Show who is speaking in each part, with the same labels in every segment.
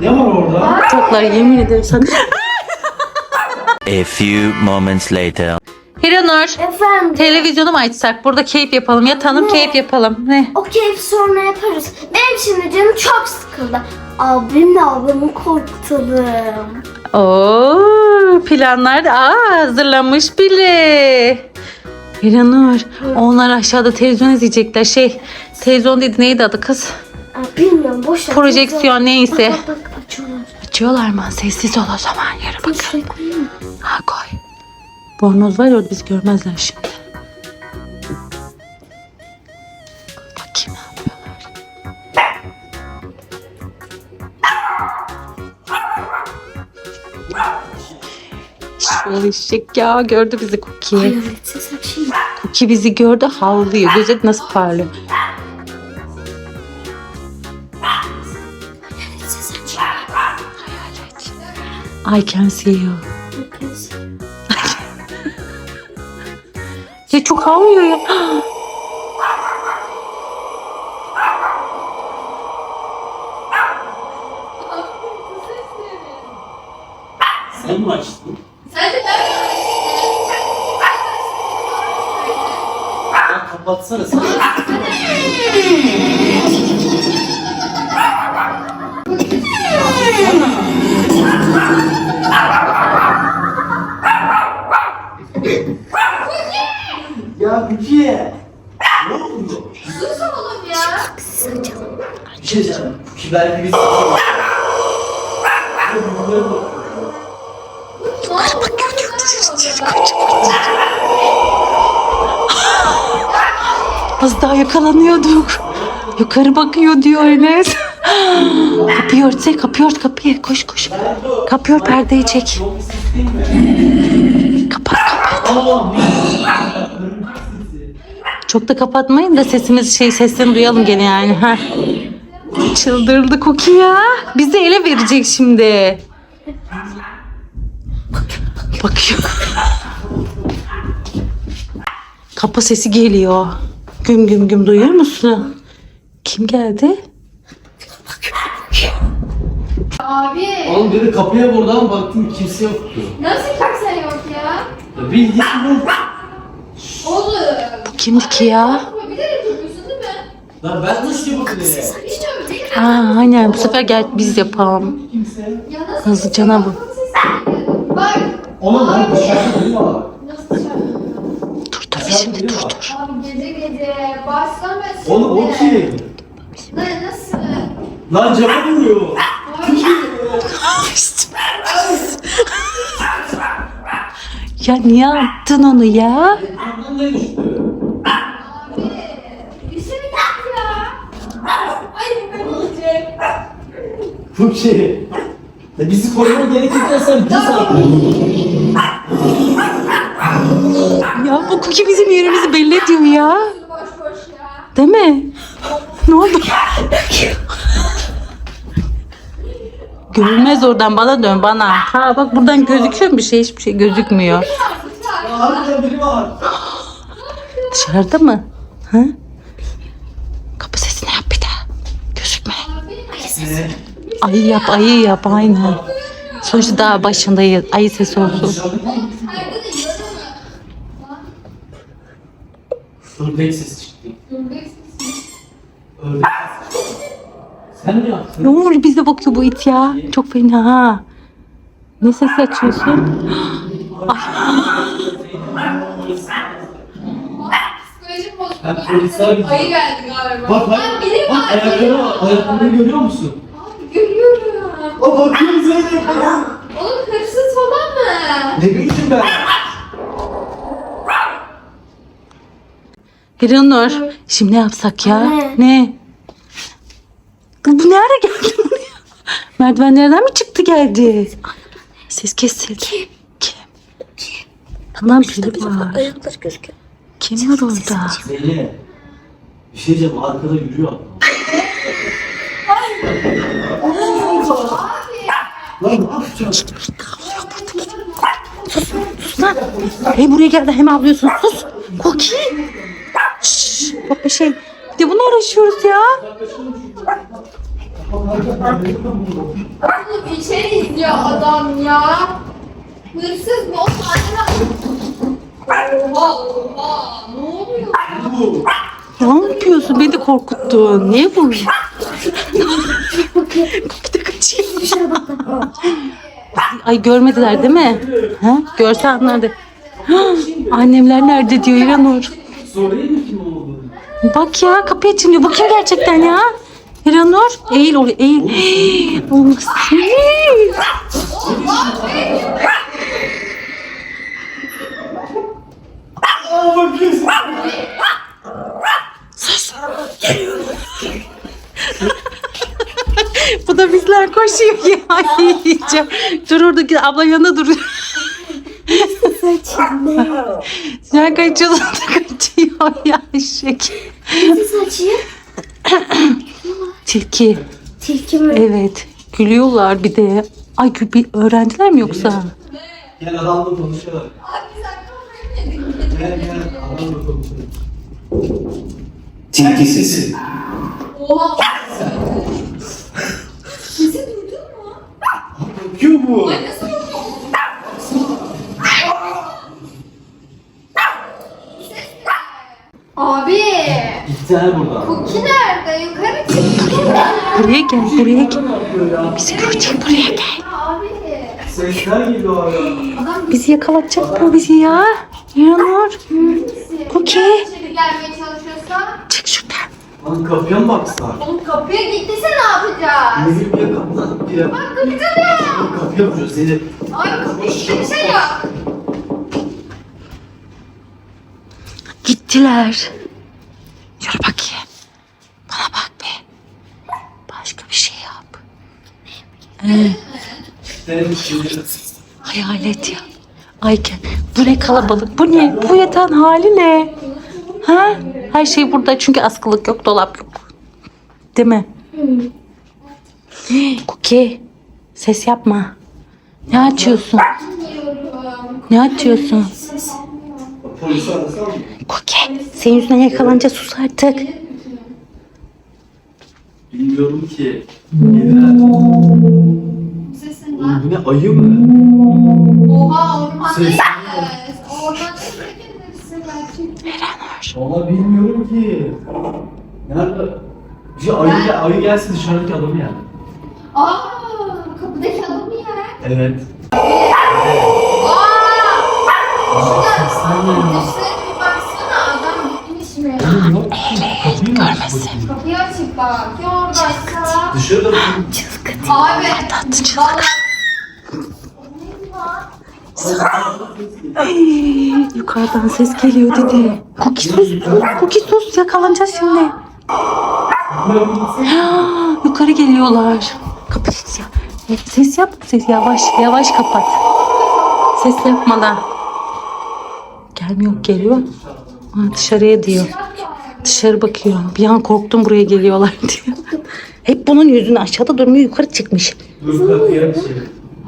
Speaker 1: Ne var orada?
Speaker 2: Çocuklar yemin ederim sana.
Speaker 3: A few moments later.
Speaker 2: Hiranur.
Speaker 4: Efendim.
Speaker 2: Televizyonu mu açsak? Burada keyif yapalım. Yatalım keyif yapalım. Ne?
Speaker 4: O keyfi sonra yaparız. Benim şimdi canım çok sıkıldı. Abimle ablamı korkutalım.
Speaker 2: Oo, planlar da aa, hazırlanmış bile. Hiranur, onlar aşağıda televizyon izleyecekler. Şey, televizyon dedi neydi adı kız?
Speaker 4: Aa, bilmiyorum boş ver.
Speaker 2: Projeksiyon neyse.
Speaker 4: Bak bak, bak açıyorlar.
Speaker 2: Açıyorlar mı? Sessiz ol o zaman. Yürü
Speaker 4: Dur
Speaker 2: bak.
Speaker 4: şuraya koyayım mı?
Speaker 2: Ha koy. Bornoz var ya bizi görmezler şimdi. Bakayım ne yapıyorlar. Şu eşek ya gördü bizi Cookie.
Speaker 4: Hayalet ses
Speaker 2: Cookie bizi gördü havlıyor. Gözet nasıl parlıyor. I can see you. Ya çok havlıyor ya.
Speaker 1: Sen mi açtın?
Speaker 4: Sadece ben
Speaker 1: Ya kapatsana sen. Ya Kukiye. Ne oluyor?
Speaker 4: sus oğlum ya.
Speaker 1: Bir şey diyeceğim. Kuki belki bir sıkıntı var. Ya bunlara bak.
Speaker 2: Az daha yakalanıyorduk. Yukarı bakıyor diyor Enes. kapıyı örtse kapıyı ört kapıyı. Koş koş. Kapıyı ört perdeyi çek. Kapat kapat. Çok da kapatmayın da sesimiz şey sesini duyalım gene yani. Ha. Çıldırdı Koki ya. Bizi ele verecek şimdi. Bakıyor. Kapı sesi geliyor. Güm güm güm duyuyor musun? Kim geldi?
Speaker 4: Abi
Speaker 1: Oğlum dedi kapıya buradan baktım kimse yoktu.
Speaker 4: nasıl kimse yok ya?
Speaker 1: Ya Bildiğin bu.
Speaker 4: Oğlum.
Speaker 2: Kimdi ki ya?
Speaker 4: Ama bilerek yapıyorsun değil mi?
Speaker 1: Lan ben nasıl yapayım?
Speaker 4: Hiç öyle tekrar.
Speaker 2: Aa, aynen bu sefer gel biz yapalım.
Speaker 1: Kimse.
Speaker 4: Ya nasıl?
Speaker 2: Hızlıcana bu.
Speaker 4: Bak.
Speaker 1: Oğlum lan dışarıda abi?
Speaker 4: Nasıl?
Speaker 2: Dur dur şimdi dur dur.
Speaker 4: Ben
Speaker 1: Oğlum o kim?
Speaker 4: Lan nasıl?
Speaker 1: Lan cama vuruyor.
Speaker 2: Ya niye attın onu ya?
Speaker 1: Ne düştü?
Speaker 4: Abi. Bir şey ya. Ay bu ben olacak.
Speaker 1: Kuki. Ya bizi koruman gerekirken sen bir saat.
Speaker 2: Ya bu Cookie bizim yerimizi belli ediyor ya. Değil mi? Ne oldu? Görünmez oradan bana dön bana. Ha bak buradan gözüküyor mu bir şey? Hiçbir şey gözükmüyor. Dışarıda mı? Ha? Kapı sesini yap bir daha. Gözükme. Ayı yap ayı yap aynen. Sonuçta daha başındayız. Ayı sesi olsun.
Speaker 1: Dışarıda mı? Sen mi yaptın?
Speaker 2: Ne olur bize bakıyor bu it ya. Çok fena ha. Ne ses açıyorsun?
Speaker 4: Psikolojim bozuldu.
Speaker 1: Ben polisler gibi.
Speaker 4: Ayı geldi galiba.
Speaker 1: Bak bak.
Speaker 4: Lan biri
Speaker 1: Bak
Speaker 4: var.
Speaker 1: ayakları var. Ayaklarını görüyor musun?
Speaker 4: Abi görüyorum.
Speaker 1: O bakıyor Zeynep.
Speaker 4: Oğlum hırsız falan mı?
Speaker 1: Ne bileyim ben.
Speaker 2: Hiranur, şimdi ne yapsak ya?
Speaker 4: Anne.
Speaker 2: Ne? Kız bu ne ara geldi buraya? Merdivenlerden mi çıktı geldi? Ses kesildi. Kim? Kim? Tamam biri var.
Speaker 4: Ayakları gözüküyor.
Speaker 2: Kim var orada?
Speaker 1: Zeynep. Bir şey diyeceğim arkada yürüyor adam. Lan ne yapacağız?
Speaker 2: Sus lan. Hey buraya geldi hem avlıyorsun. Sus. Koki. Bak bir şey. Bir de bunu uğraşıyoruz ya.
Speaker 5: Oğlum içeri izliyor adam ya. Hırsız mı? O tane Oha oha. Ne oluyor?
Speaker 2: Ne yapıyorsun? Beni de korkuttun. Niye vuruyorsun? Bir de kaçıyor. Ay görmediler değil mi? Ha? Görse anlardı. Annemler nerede diyor İranur.
Speaker 1: Sorayım kim olduğunu.
Speaker 2: Bak ya kapıyı açılıyor. Bu kim gerçekten ya? İranur. Eğil oraya eğil.
Speaker 1: Bakıyorsun.
Speaker 2: Bu da bizler koşuyor ya. Dur oradaki abla yanında dur. Sen kaçıyorsun da kaçıyor ya eşek.
Speaker 4: Nasıl saçayım?
Speaker 2: Tilki.
Speaker 4: Tilki mi?
Speaker 2: Evet. Gülüyorlar bir de. Ay bir öğrendiler mi yoksa?
Speaker 1: Gel adamla konuşalım.
Speaker 5: Abi sen kafayı?
Speaker 1: Gel gel adamla konuşalım.
Speaker 6: Tilki sesi.
Speaker 5: Oha. Sesi duydun mu?
Speaker 1: Bakıyor bu.
Speaker 5: Ay nasıl bakıyor? Abi,
Speaker 1: Ha buradan.
Speaker 5: Cookie nerede? Yukarı çıktı.
Speaker 2: Buraya gel buraya gel. Bizi görecek buraya gel.
Speaker 5: Abi.
Speaker 1: Sesler geliyor ya.
Speaker 2: Bizi yakalatacak bu bizi ya.
Speaker 5: İçeri gelmeye çalışıyorsa.
Speaker 2: Çık şuradan.
Speaker 1: Lan kapıya mı baksa?
Speaker 5: Oğlum kapıya gittiyse ne yapacağız?
Speaker 1: Ne bileyim ya kapıdan kapıya.
Speaker 5: Bak kapı çalıyor.
Speaker 1: Kapıya vuruyor seni.
Speaker 5: Ay bir şey yap.
Speaker 2: Gittiler. Yürü bakayım. Bana bak be. Başka bir şey yap.
Speaker 1: Denemiş şimdi.
Speaker 2: Hayalet ya. Ayken bu ne kalabalık bu ne? Bu yatağın hali ne? Ha? Her şey burada çünkü askılık yok dolap yok. Değil mi? Cookie ses yapma. Ne açıyorsun? Ne açıyorsun? Cookie senin yüzünden yakalanacağız sus artık.
Speaker 1: Bilmiyorum ki.
Speaker 5: Sesin
Speaker 1: Oğlum
Speaker 5: lan.
Speaker 1: bu ne ayı mı?
Speaker 5: Oha orman
Speaker 1: Ses-
Speaker 5: değil. Orman çekilirse belki.
Speaker 1: Valla bilmiyorum ki. Nerede? Bir ayı, gel- ayı gelsin dışarıdaki adamı yani.
Speaker 5: Aa kapıdaki adamı yer.
Speaker 1: Evet.
Speaker 5: Aa!
Speaker 1: Geliyor.
Speaker 5: Dışarı bir baksana adam gitmiş mi?
Speaker 1: Oğlum yok. Kapıyı mı açtı?
Speaker 5: Kapıyı açık bak. Ya oradaysa.
Speaker 1: Dışarıda bakın.
Speaker 5: Abi.
Speaker 2: Tatlı çocuk. Yukarıdan ses geliyor dedi. Cookie sus. Cookie sus yakalanacağız şimdi. Yukarı geliyorlar. Kapı ses yap. Ses yap. Ses yavaş yavaş kapat. Ses yapmadan. Gelmiyor geliyor. Ha, dışarıya diyor. Dışarı bakıyor. Bir an korktum buraya geliyorlar diyor. Hep bunun yüzünü aşağıda durmuyor yukarı çıkmış.
Speaker 1: Dur kapıyı aç.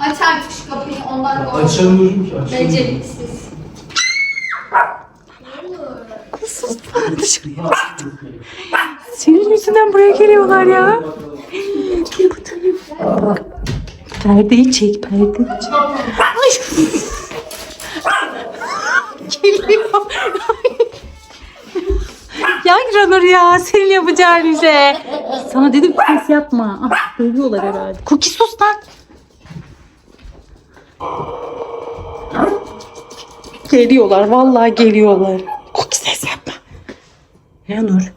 Speaker 5: Aç artık şu kapıyı ondan kork.
Speaker 1: Açamıyorum ki. Açamıyorum.
Speaker 5: Beceriksiz.
Speaker 2: Sus dışarıya. Senin yüzünden buraya geliyorlar ya. Perdeyi çek, perdeyi çek. Ay. Ya İranur ya, senin yapacağın bize. Sana dedim ki ses yapma. Ah, dövüyorlar herhalde. Cookie sus lan. Geliyorlar, vallahi geliyorlar. Cookie ses yapma. İranur.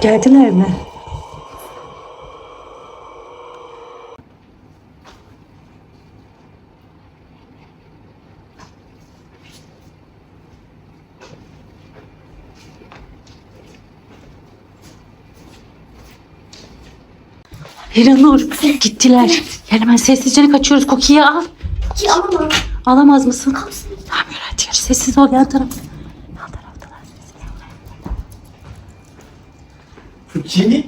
Speaker 2: Geldiler mi? Hiranur gittiler. Gel hemen sessizce kaçıyoruz. Cookie'yi al.
Speaker 4: Ki alamam.
Speaker 2: Alamaz mısın? Tamam yürü hadi yürü. Sessiz ol yan taraf. Yan taraftalar.
Speaker 1: Kim?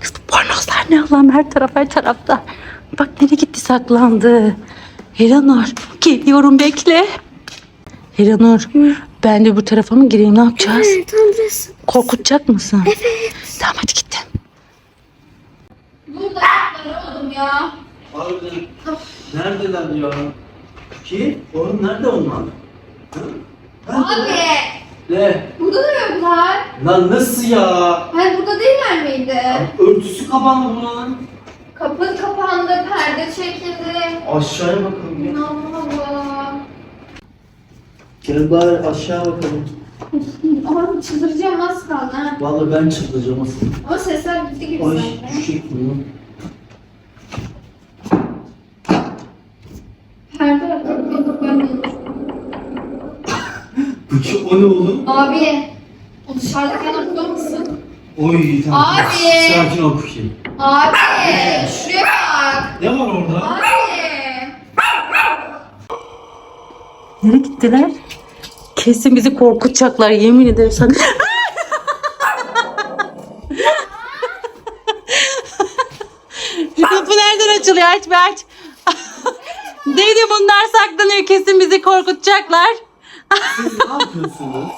Speaker 2: Kız bu bornozlar ne Allah'ım her taraf her tarafta. Bak nereye gitti saklandı. Heranur geliyorum bekle. Heranur Ben de bu tarafa mı gireyim ne yapacağız?
Speaker 4: Evet.
Speaker 2: Korkutacak mısın?
Speaker 4: Evet.
Speaker 2: Hadi gittim.
Speaker 5: Burada yapmadım ya.
Speaker 1: Harbiden. Neredeler ya? Ki? Oğlum nerede onlar? Nerede?
Speaker 5: Abi.
Speaker 1: Ne?
Speaker 5: Burada da yoklar.
Speaker 1: Lan nasıl ya?
Speaker 5: Hayır burada değiller miydi?
Speaker 1: Örtüsü kapandı bunun.
Speaker 5: Kapı kapandı, perde çekildi.
Speaker 1: Aşağıya bakalım ya.
Speaker 5: Allah Allah.
Speaker 1: Gel bari aşağı bakalım.
Speaker 5: Abi çıldıracağım az kaldı ha.
Speaker 1: Vallahi ben çıldıracağım aslında.
Speaker 5: Ama sesler gitti gibi
Speaker 1: Ay
Speaker 5: sanki.
Speaker 1: şu şekilde.
Speaker 5: Perde yapıp
Speaker 1: Bu ki o ne oğlum?
Speaker 5: Abi. O dışarıdaki adam burada mısın?
Speaker 1: Oy tamam.
Speaker 5: Abi.
Speaker 1: Sakin ol Cookie.
Speaker 5: Abi. Şuraya bak.
Speaker 1: Ne var orada?
Speaker 5: Abi.
Speaker 2: Nereye gittiler? Kesin bizi korkutacaklar yemin ederim sana. Kapı nereden açılıyor? Aç be aç. Dedi bunlar saklanıyor kesin bizi korkutacaklar.
Speaker 1: Siz ne yapıyorsunuz?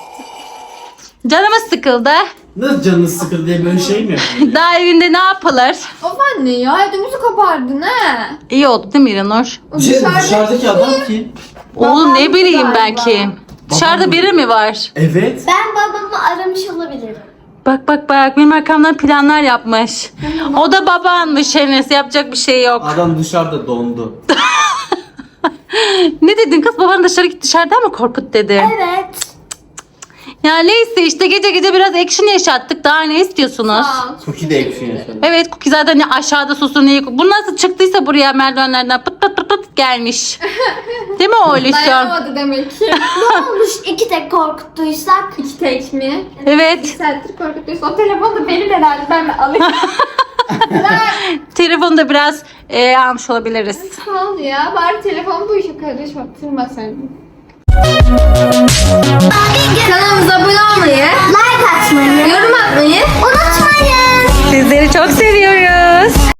Speaker 2: Canımız sıkıldı.
Speaker 1: Nasıl canınız sıkıldı diye böyle şey mi yapıyorsun?
Speaker 2: Daha evinde ne yapılır?
Speaker 5: Of anne ya ödümüzü kopardın ha.
Speaker 2: İyi oldu değil mi İranur?
Speaker 1: Dışarıdaki adam kim?
Speaker 2: Oğlum ne bileyim ben
Speaker 5: galiba.
Speaker 2: kim? Dışarıda biri mi var?
Speaker 1: Evet.
Speaker 4: Ben babamı aramış olabilirim.
Speaker 2: Bak bak bak benim arkamdan planlar yapmış. O da babanmış Enes yapacak bir şey yok.
Speaker 1: Adam dışarıda dondu.
Speaker 2: Ne dedin kız baban dışarı git dışarıdan mı korkut dedi.
Speaker 4: Evet.
Speaker 2: Ya neyse işte gece gece biraz action yaşattık daha ne istiyorsunuz?
Speaker 5: Sağ ol.
Speaker 1: Cookie de ekşi yaşadı.
Speaker 2: Evet Cookie zaten aşağıda susun iyi. Bu nasıl çıktıysa buraya merdivenlerden pıt pıt pıt pıt gelmiş. Değil mi oğlum?
Speaker 5: Dayanamadı demek ki.
Speaker 4: Ne olmuş iki tek korkuttuysak?
Speaker 5: İki tek mi? Bir
Speaker 2: Evet.
Speaker 5: saattir korkutuyorsun. O telefon da benim herhalde ben mi alayım?
Speaker 2: Telefonu da biraz e, almış olabiliriz.
Speaker 5: Sağ ol ya. Bari telefon bu işe karışma. Tırma sen. Kanalımıza abone olmayı, like atmayı, yorum atmayı unutmayın. Sizleri çok seviyoruz.